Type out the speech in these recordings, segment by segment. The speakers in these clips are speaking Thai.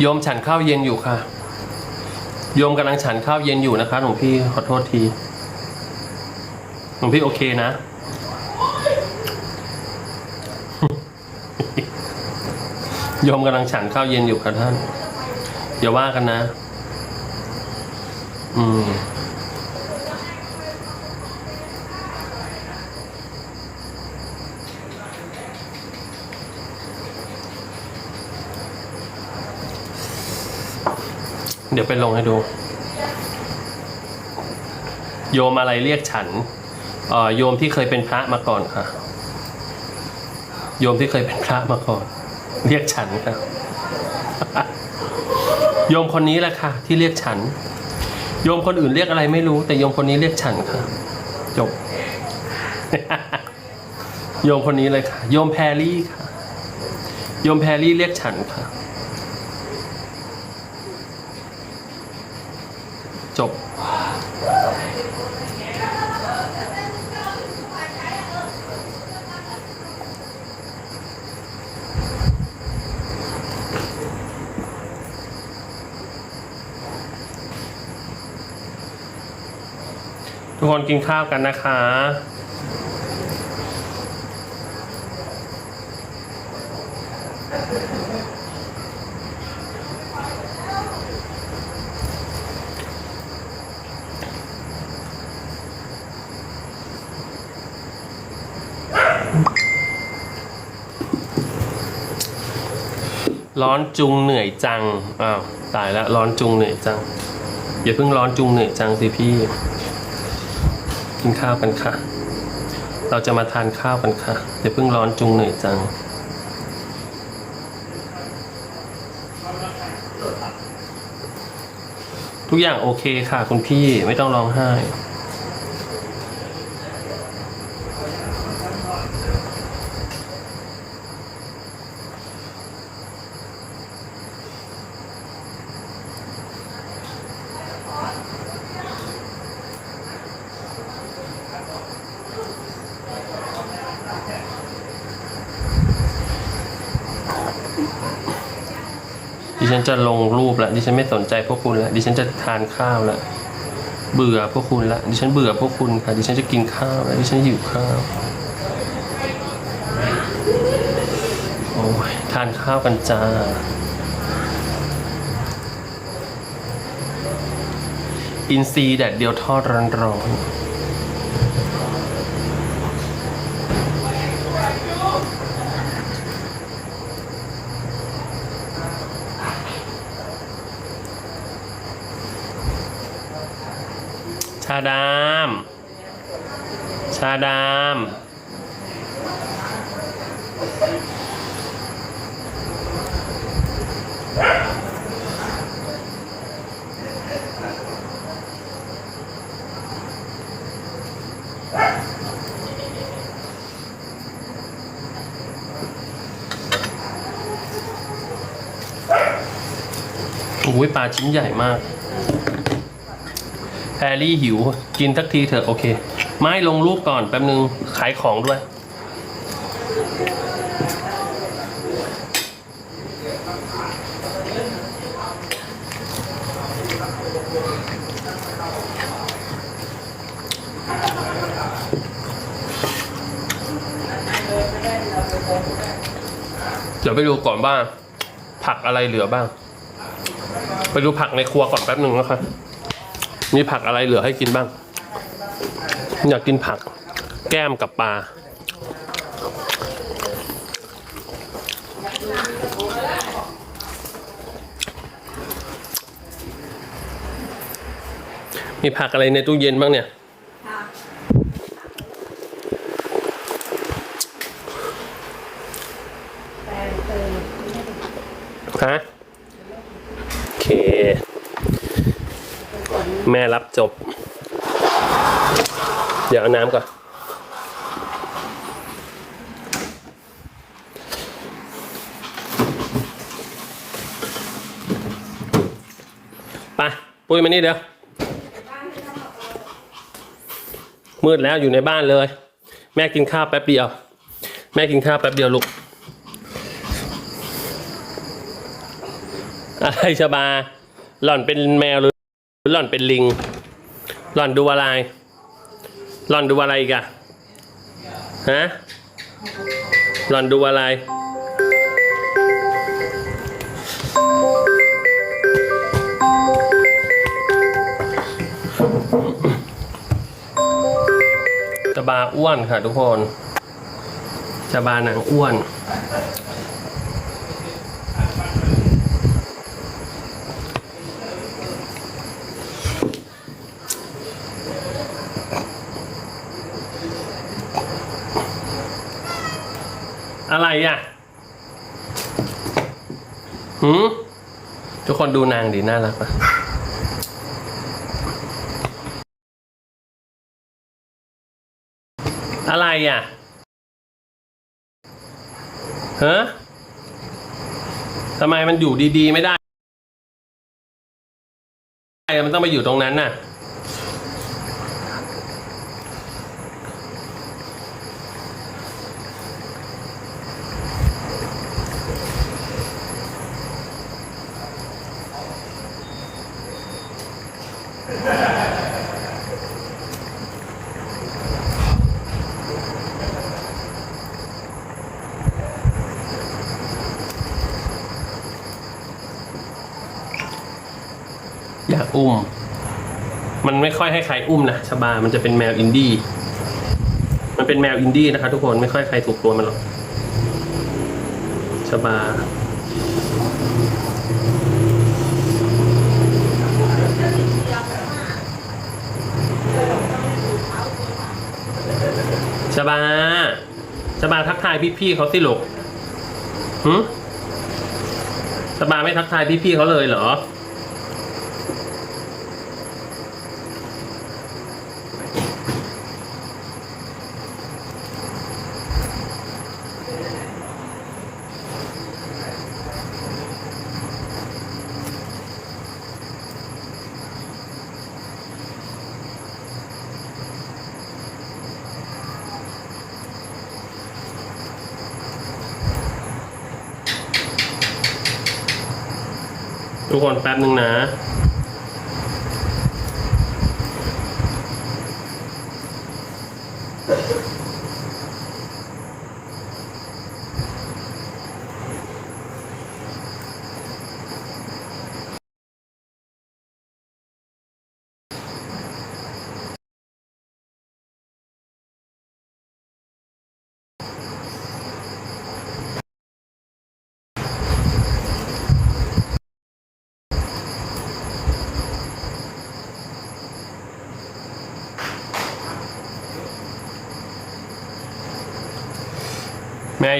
โยมฉันข้าวเย็นอยู่ค่ะ โยมกำลังฉันข้าวเย็นอยู่นะคะหลวงพี่ขอโทษทีหลวงพี่โอเคนะ โยมกำลังฉันข้าวเย็นอยู่ค่ะท่านอย่าว่ากันนะ อืม เดี๋ยวไปลงให้ดู โยมอะไรเรียกฉันโยมที่เคยเป็นพระมาก่อนค่ะ โยมที่เคยเป็นพระมาก่อน เรียกฉันค่ะโยมคนนี้แหละค่ะ ที่เรียกฉัน โยมคนอื่นเรียกอะไรไม่รู้ แต่โยมคนนี้เรียกฉันค่ะจบโยมคนนี้เลยค่ะ โยมแพรรี่ค่ะ โยมแพรรี่เรียกฉัน กินข้าวกันนะคะ ร้อนจุงเหนื่อยจัง อ้าว ตายแล้วร้อนจุงเหนื่อยจัง อย่าเพิ่งร้อนจุงเหนื่อยจังสิพี่ กินข้าวกันค่ะ เราจะมาทานข้าวกันค่ะอย่าเพิ่งร้อนจุงเหนื่อยจัง ทุกอย่างโอเคค่ะ คุณพี่ไม่ต้องร้องไห้ ฉันจะลงรูปล้วดิฉันไม่สนใจพวกคุณล้วดิฉันจะทานข้าวล้วเบื่อพวกคุณละดิฉันเบื่อพวกคุณค่ะดิฉันจะกินข้าวล้วดิฉันหิวข้าวโอ้ยทานข้าวกันจ้าอินซีแดดเดียวทอดร้อนๆาดาม ชาดาม อุ้ยปลาชิ้นใหญ่มาก รรี่หิว กินสักทีเถอะโอเค ไม่ลงรูปก่อนแป๊บนึง ขายของด้วย เดี๋ยวไปดูก่อนว่าผักอะไรเหลือบ้าง ไปดูผักในครัวก่อนแป๊บนึงนะครับ มีผักอะไรเหลือให้กินบ้าง อยากกินผัก แก้มกับปลามีผักอะไรในตู้เย็นบ้างเนี่ยคะเติมฮะ โอเค แม่รับจบ เดี๋ยวเอาน้ำก่อนไปปุ้ยมานี่เดี๋ยว มืดแล้วอยู่ในบ้านเลย แม่กินข้าวแป๊บเดียว แม่กินข้าวแป๊บเดียวลูกอะไรชบา หล่อนเป็นแมวหรือ หล่อนเป็นลิง หล่อนดูอะไร หล่อนดูอะไรอีกอะฮะ หล่อนดูอะไรชบาอ้วนค่ะทุกคนชบาหนังอ้วน อะไรอะหืมทุกคนดูนางดีน่ารักปะอะไรอะฮะทำไมมันอยู่ดีๆไม่ได้ มันต้องไปอยู่ตรงนั้นน่ะ อยากอุ้ม มันไม่ ค่อยให้ใครอุ้มนะชบา มันจะเป็นแมวอินดี้ มันเป็นแมวอินดี้นะคะทุกคนไม่ค่อยใครถูกตัวมันหรอกชบา ชบา ชบาทักทายพี่ๆเขาสิลูกหืมชบาไม่ทักทายพี่ๆเขาเลยเหรอ คนแป๊บนึงนะ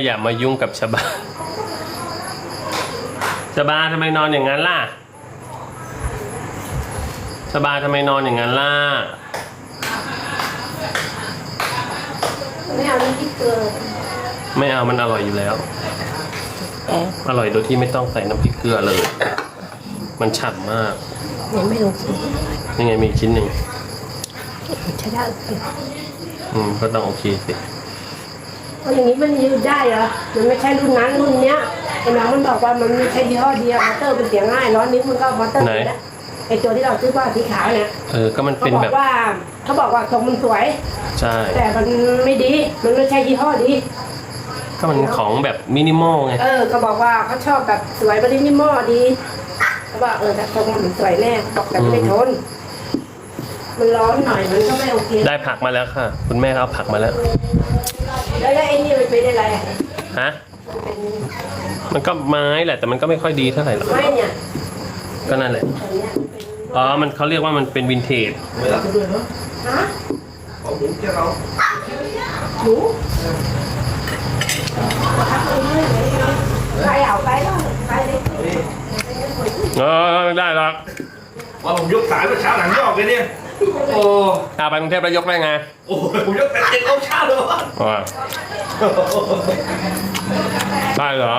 อย่ามายุ่งกับชบาชบาทำไมนอนอย่างนั้นล่ะชบาทำไมนอนอย่างนั้นล่ะไม่เอาน้ำพริกเกลือไม่เอามันอร่อยอยู่แล้วแอบอร่อยโดยที่ไม่ต้องใส่น้ำพริกเกลือเลย มันฉ่ำมากยังไม่ลงสียังไงมีอีกชิ้นหนึ่งใช้ได้สิอืมก็ต้องโอเคสิ เอาอย่างนี้มันยืดได้เหรอ มันไม่ใช่รุ่นนั้นรุ่นเนี้ยไอ้น้องมันบอกว่ามันไม่ใช่ยี่ห้อเดียวมอเตอร์เป็นเสียงง่ายร้อนนิ้วมันก็มอเตอร์ไหนติดแล้วไอ้ตัวที่เราซื้อว่าสีขาวเนี่ยเออก็มันเขาเป็นบอแบบกว่าเขาบอกว่าทรงมันสวย ใช่ แต่มันไม่ดี มันไม่ใช่ยี่ห้อดี ก็มันของแบบมินิมอลไง เออ ก็บอกว่าเขาชอบแบบสวยบรินิมอลดีเขาบอกเออแต่ทรงมันสวยแน่บอกแต่ไม่ทน มันร้อนหน่อยมันก็ไม่โอเคได้ผักมาแล้วค่ะ คุณแม่เอาผักมาแล้ว แล้วแล้วไอ้นี่มันเป็นอะไรอะฮะ มันเป็นมันก็ไม้แหละ แต่มันก็ไม่ค่อยดีเท่าไหร่หรอก ไม่เนี่ยก็นั่นแหละ อันเนี้ยเป็นอ๋อ มันเขาเรียกว่ามันเป็นวินเทจ ฮะ Có bún cho đâu หนูใครเอาไปแล้วไปเลยเออไม่ได้หรอก Mà ผมยกสายเมื่อเช้าหลังยอกเลยเนี่ย โอ้เอาไปกรุงเทพแล้วยกได้ไงโอ้ผมยกแต่เจ็ดโมงเช้าเลยวะอ๋อได้เหรอ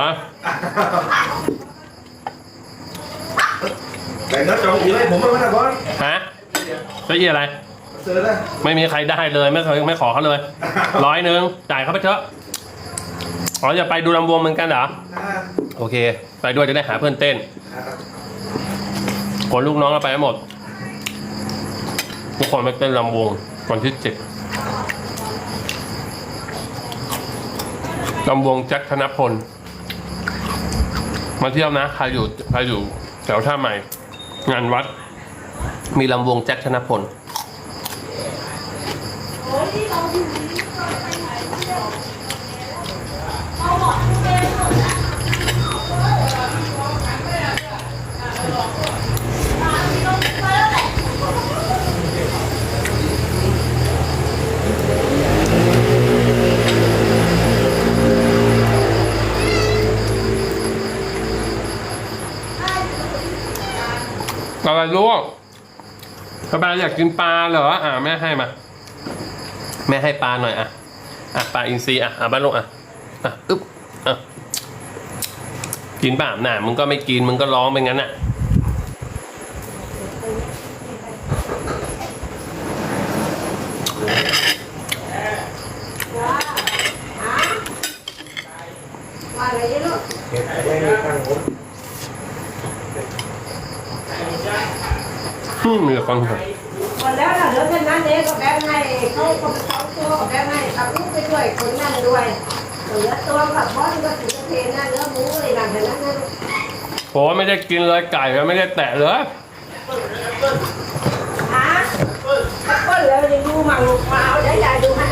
แต่นัดจองอีกเลยผมไม่มาก่อนฮะเก้าอี้อะไร เจอแล้วไม่มีใครได้เลยไม่เคยไม่ขอเขาเลยร้อยหนึ่งจ่ายเขาไปเถอะอ๋อจะไปดูลำวงเหมือนกันเหรออ่าโอเค ไปด้วยจะได้หาเพื่อนเต้นอ่าคนลูกน้องเราไปหมด ทุกคนไปเต้นลำวงวันที่เจ็ดลำวงแจ็คธนพล มาเที่ยวนะใครอยู่ใครอยู่แถวท่าใหม่ งานวัด มีลำวงแจ็คธนพล ลูกสบายอยากกินปลาเหรอ อ่าแม่ให้มา แม่ให้ปลาหน่อยอะ อะปลาอินทรีอะ อะบ้านลูกอะ อะ อึ๊บ อะ กินป่ะน่ามึงก็ไม่กิน มึงก็ร้องไปงั้นอะ ว่าอะไรเนี่ยลูก อืมมีแต่ ฟังครับหมดแล้วนะเหลือแค่นั้นเองก็แบ่งให้เขาคนสองตัวก็แบ่งให้ขับลูกไปด้วยคนนั่นด้วยเหลือตัวกับบอสก็ถือเทนนั่นเหลือหมูเลยนั่นแต่นั้นนะลูกโอ้ไม่ได้กินเลยไก่ก็ไม่ได้แตะเลยฮะแอปเปิ้ลแล้วจะดูมั่งลูกมาเอาเดี๋ยวยายดูให้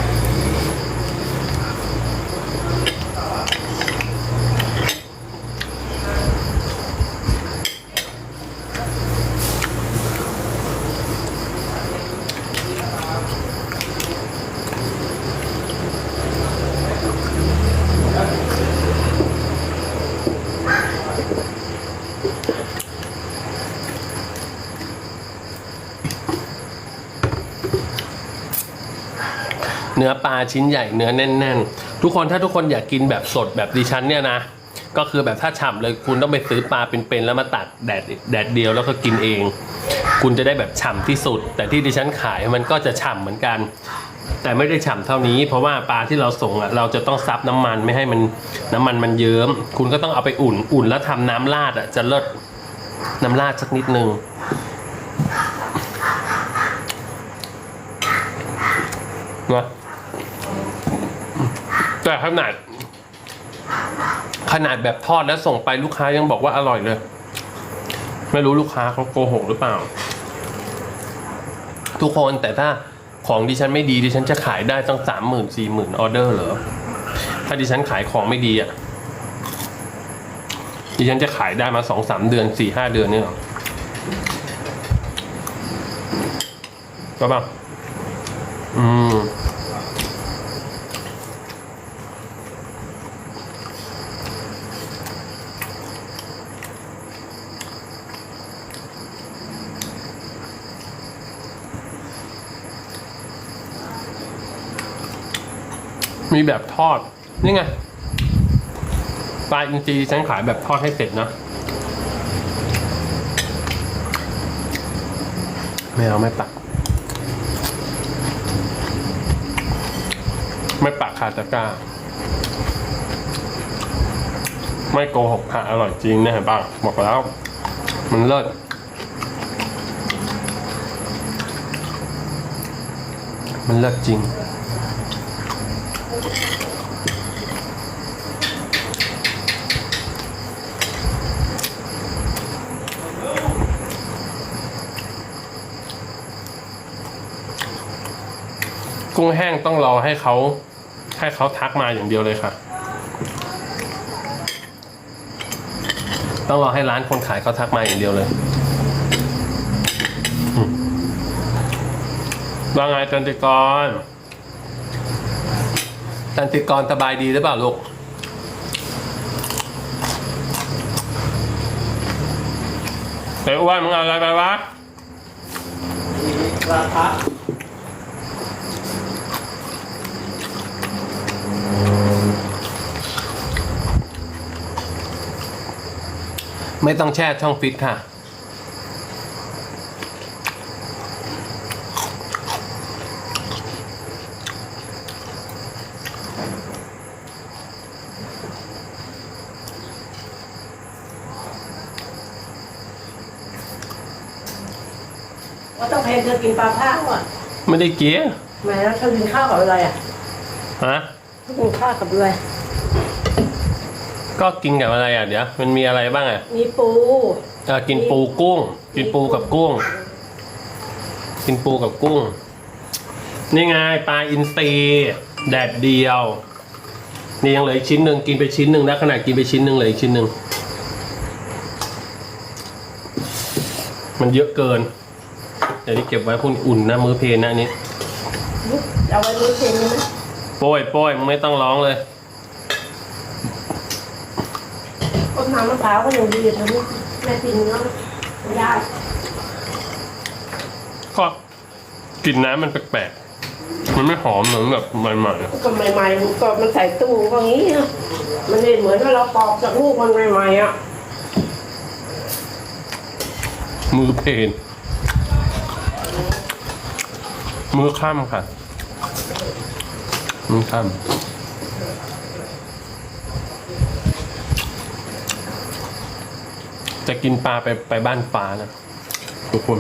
เนื้อปลาชิ้นใหญ่เนื้อแน่น ๆ ทุกคนถ้าทุกคนอยากกินแบบสดแบบดิฉันเนี่ยนะ ก็คือแบบถ้าฉ่ำเลยคุณต้องไปซื้อปลาเป็นๆแล้วมาตัดแดดแดดเดียวแล้วก็กินเอง คุณจะได้แบบฉ่ำที่สุด แต่ที่ดิฉันขายมันก็จะฉ่ำเหมือนกัน แต่ไม่ได้ฉ่ำเท่านี้ เพราะว่าปลาที่เราส่งอะเราจะต้องซับน้ำมันไม่ให้มันน้ำมันมันเยิ้ม คุณก็ต้องเอาไปอุ่นอุ่นแล้วทำน้ำราดอะจะเลิศน้ำราดสักนิดนึงนะ แต่ขนาด ขนาดแบบทอดแล้วส่งไปลูกค้ายังบอกว่าอร่อยเลย ไม่รู้ลูกค้าเขาโกหกหรือเปล่า ทุกคนแต่ถ้าของดิฉันไม่ดีดิฉันจะขายได้ตั้งสามหมื่นสี่หมื่นออเดอร์เหรอถ้าดิฉันขายของไม่ดีอะดิฉันจะขายได้มาสองสามเดือนสี่ห้าเดือนเนี่ยหรอก็ป่ะอืม แบบทอด นี่ไงปลาอินทรีฉันขายแบบทอดให้เสร็จนะไม่เอาไม่ปัก ไม่ปักคาตะกร้า ไม่โกหกค่ะอร่อยจริงนะเห็นป่ะบอกแล้ว มันเลิศมันเลิศจริง กุ้งแห้งต้องรอให้เขาให้เขาทักมาอย่างเดียวเลยค่ะ ต้องรอให้ร้านคนขายเขาทักมาอย่างเดียวเลยว่าไงจันติกรจันติกรสบายดีหรือเปล่าลูกเอ้ยอ้วนมึงเอาอะไรไปวะราคา ไม่ต้องแช่ช่องฟิตค่ะก็ต้องเพนเธอกินปลาข้าวอะ ไม่ได้เกี้ยแหม่เธอกินข้าวกับอะไรอะ ฮะเธอ กินข้าวกับอะไรก็กินกับอะไรอะเดี๋ยวมันมีอะไรบ้างอะมีปูเออกินปูกุ้ง กินปูกับกุ้ง กินปูกับกุ้ง นี่ไงปลาอินทรีแดดเดียว นี่ยังเหลืออีกชิ้นหนึ่งกินไปชิ้นหนึ่งแล้วขนาดกินไปชิ้นหนึ่งเหลืออีกชิ้นหนึ่งมันเยอะเกิน เดี๋ยวนี้เก็บไว้พรุ่งนี้อุ่นนะมื้อเพลนนะอันนี้ เอาไว้รู้เค็มไหม โป้ยโป้ยมึงไม่ต้องร้องเลยต้นน้ำมะพร้าวก็ยังดีเธอไม่แม่กินเนาะไม่ได้ก็กลิ่นน้ำมันแปลกๆ มันไม่หอมเหมือนแบบใหม่ๆอะก็ใหม่ๆมันก็มันใส่ตู้ก็งี้นะมันไม่เหมือนว่าเราปอกจากลูกมันใหม่ๆอะมือเพลนมือข้ามค่ะ มือข้ามจะกินปลาไปไปบ้านฟ้านะ ทุกคน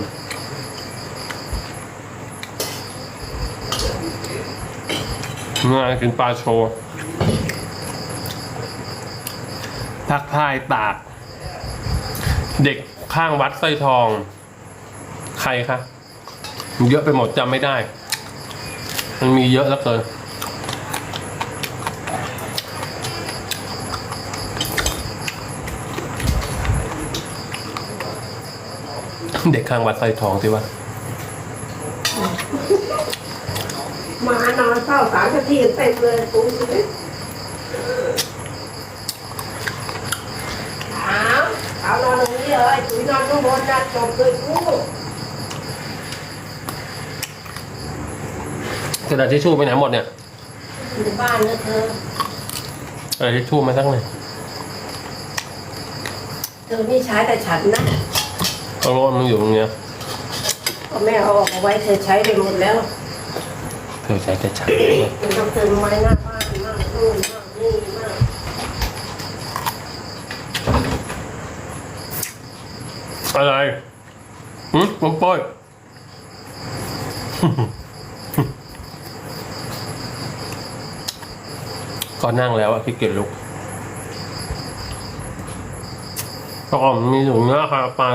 เมื่อกินปลาโชว์พักพายตาก เด็กข้างวัดสร้อยทอง ใครคะ เยอะไปหมดจำไม่ได้ มันมีเยอะแล้วเกิน เด็กข้างวัดสร้อยทองที่ว่ามานอนเฝ้าสารกะทิเต็มเลยปูเลยถามถามนอนตรงนี้เลยถุยนอนข้างบนนะจบเลยกูกระดาษทิชชู่ไปไหนหมดเนี่ยอยู่บ้านนะเธอกระดาษทิชชู่มาสักหน่อยเธอนี่ใช้แต่ฉันนะ เอาโน้ตมันอยู่ตรงเนี้ยก็แม่เอาออกมาไว้เธอใช้ไปหมดแล้วเธอใช้แต่ฉันมันต้องเติมไว้หน้าบ้านมากนู่นมากนี่มากอะไรหืมผมป้อยก็นั่งแล้วอะขี้เกียจลุกตอนมีอยู่เนื้อคาปลา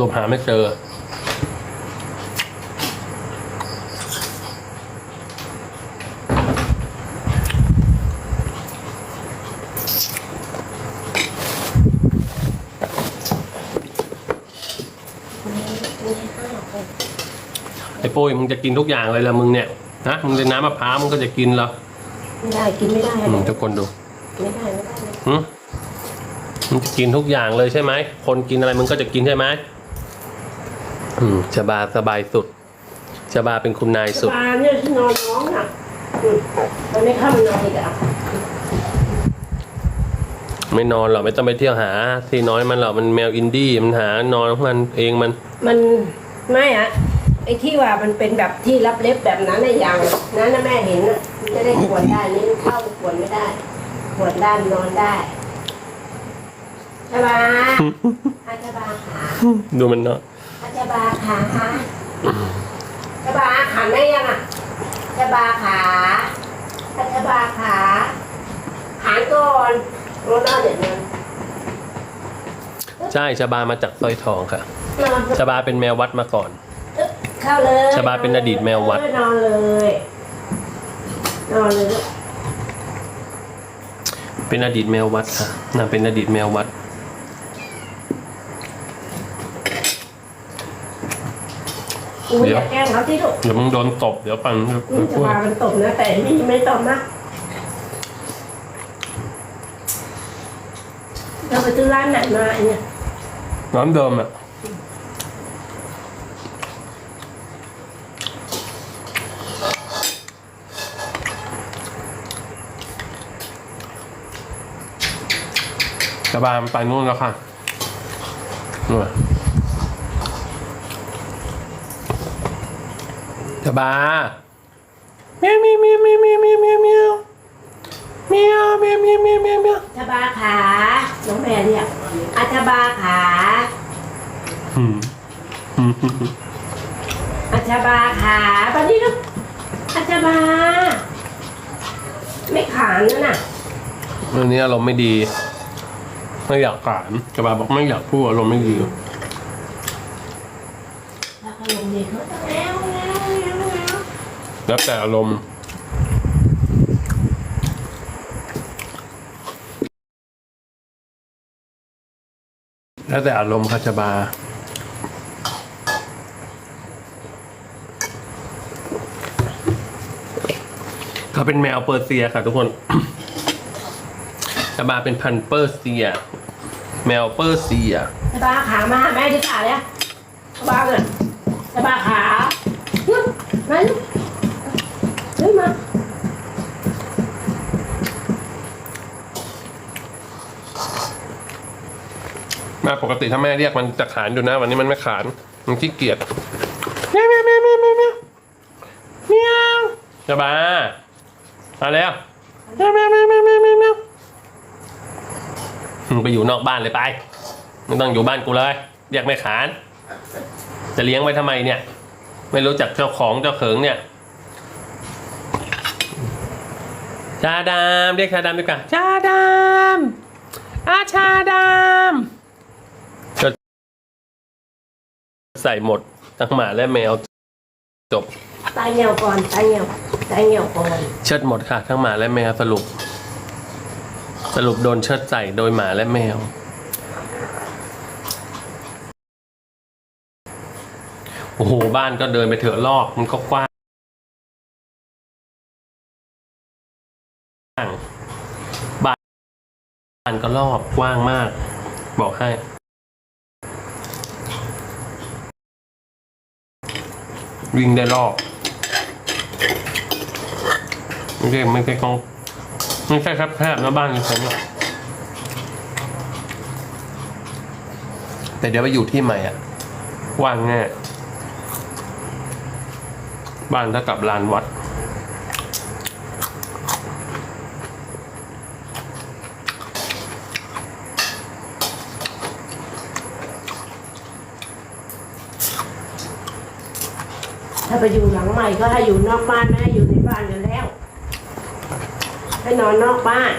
รุปหาไม่เจอ ไอ้ปุ้ยมึงจะกินทุกอย่างเลยละมึงเนี่ยนะมึงจะน้ำมะพร้าวมึงก็จะกินเหรอไม่ได้กินไม่ได้อืมทุกคนดูไม่ได้ไม่ได้ หึมึงจะกินทุกอย่างเลยใช่ไหมคนกินอะไรมึงก็จะกินใช่ไหม อืมชบาสบายสุดชบาเป็นคุณนายสุดปลาเนี่ยที่นอนน้องอะอืมมันไม่เข้ามานอนอีกอะไม่นอนหรอกไม่ต้องไปเที่ยวหา ที่น้อยมันหรอกมันแมวอินดี้มันหานอนของมันเองมัน มันไม่อะไอ้ที่ว่ามันเป็นแบบที่รับเล็บแบบนั้นในอย่างนั้นนะแม่เห็นนะมันจะได้ขวนได้นี่มันเข้าขวนไม่ได้ขวนได้นอนได้ชบาอาชบาขาดูมันเนาะ อาชบาขาชบาขันได้ยังอะชบาขาอาชบาขาหานก่อนรถนอนเดี๋ยวนี้ใช่ชบามาจากสร้อยทองค่ะนอนชบาเป็นแมววัดมาก่อน เข้าเลยชบาเป็นอดีตแมววัดเออนอนเลยนอนเลยเป็นอดีตแมววัดค่ะนางเป็นอดีตแมววัด อุ้ยเดี๋อยวย่าแกล้งเขาที่ลูกเดี๋ยวมึงโดนตบเดี๋ยวปังนี่จะพามันตบนะแต่นี่ไม่ตบนะเราไปซื้อร้านไหนมาเนี่ยน้ำเดิมอะชบามันไปนู่นแล้วค่ะนู่น บาเมียวเมียวเมียวเมียวเมียวเมียวเมียวเมียวเมียวเมียวเมียวเมียวเมียวเมียวชบาขาน้องแม่เรียกอาชบาขาอืมอืมอาชบาขาตอนนี้ลูกอาชบา ไม่ขานนะน่ะ วันนี้อารมณ์ไม่ดี ไม่อยากขานชบาบอกไม่อยากพูดอารมณ์ไม่ดี แล้วก็ลงดีเขาต้องแล้วแล้วแล้วแล้ว แล้วแต่อารมณ์แล้วแต่อารมณ์ค่ะชบาเขาเป็นแมวเปอร์เซียค่ะทุกคนชบาเป็นพันเปอร์เซีย แมวเปอร์เซียชบาขามาแม่จะขาเลยชบาเกิดชบาขาวนมาลูกขึ้น มาปกติถ้าแม่เรียกมันจะขานอยู่นะ วันนี้มันไม่ขานมันขี้เกียจเมียวเมียวเมียวเมียวเมียวเมียวเมียวจะบามาแล้วเมียวเมียวเมียวเมียวเมียวเมียวเมียวมึงไปอยู่นอกบ้านเลยไปไม่ต้องอยู่บ้านกูเลยเรียกไม่ขาน จะเลี้ยงไว้ทำไมเนี่ย ไม่รู้จักเจ้าของเจ้าเขิงเนี่ยชาดามเรียกชาดามดีกว่าชาดามอาชาดาม ใส่หมดทั้งหมาและแมวจบตายเหี่ยวก่อนตายเหี่ยวตายเหี่ยวก่อนเชิดหมดค่ะ ทั้งหมาและแมวสรุป สรุปโดนเชิดใส่โดยหมาและแมว โอ้โห บ้านก็เดินไปเถอะลอกมันก็กว้างบ้านบ้านก็รอบกว้างมาก บอกให้ วิ่งได้รอบไม่ใช่ไม่ใช่กองไม่ใช่ครับแคบนะบ้านผมอะแต่เดี๋ยวไปอยู่ที่ใหม่อะ ว่างแน่บ้านเท่ากับลานวัด ถ้าไปอยู่หลังใหม่ก็ให้อยู่นอกบ้านไม่ให้อยู่ในบ้านอยู่แล้ว ให้นอนนอกบ้าน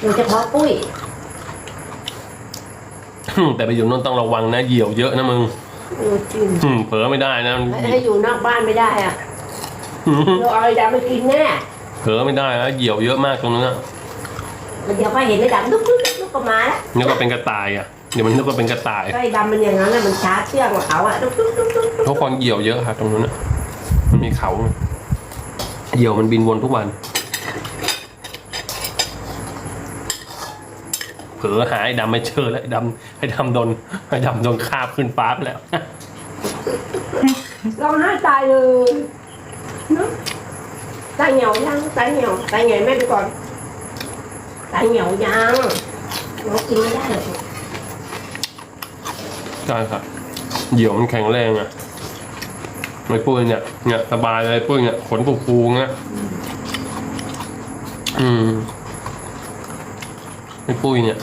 โดยเฉพาะปุ้ย แต่ไปอยู่นู่นต้องระวังนะเหยี่ยวเยอะนะมึงเออจริงอืมเผลอไม่ได้นะมันให้ให้อยู่นอกบ้านไม่ได้อะเราเอาไอ้ดำไปกินแน่เผลอไม่ได้นะเหยี่ยวเยอะมากตรงนั้นอะเดี๋ยวก็เห็นไอ้ดำลุกลุกลุกลุกก็มาแล้วนึกว่าเป็นกระต่ายอะ เดี๋ยวมันนึกว่าเป็นกระต่ายก็ไอ้ดำมันอย่างนั้นแหละมันช้าเชื่องกว่าเขาอะลุกลุกลุกลุกลุกเพราะคนเหยี่ยวเยอะค่ะตรงนั้นอะมันมีเขาเหยี่ยวมันบินวนทุกวันเผลอหาไอ้ดำไม่เจอแล้วไอ้ดำไอ้ดำโดนไอ้ดำโดนคาบขึ้นฟ้าไปแล้ว ร้องไห้ตายเลยเนอะตายเหนียวยังตายเหนียวตายเหนียวแม่ดูก่อนตายเหนียวยังน้องกินไม่ได้หรอก ใช่ครับเหยี่ยวมันแข็งแรงอะไม่ปุ้ยเนี่ยเนี่ยสบายเลยปุ้ยเนี่ยขนฟูๆเงี้ยอืมไม่ปุ้ยเนี่ย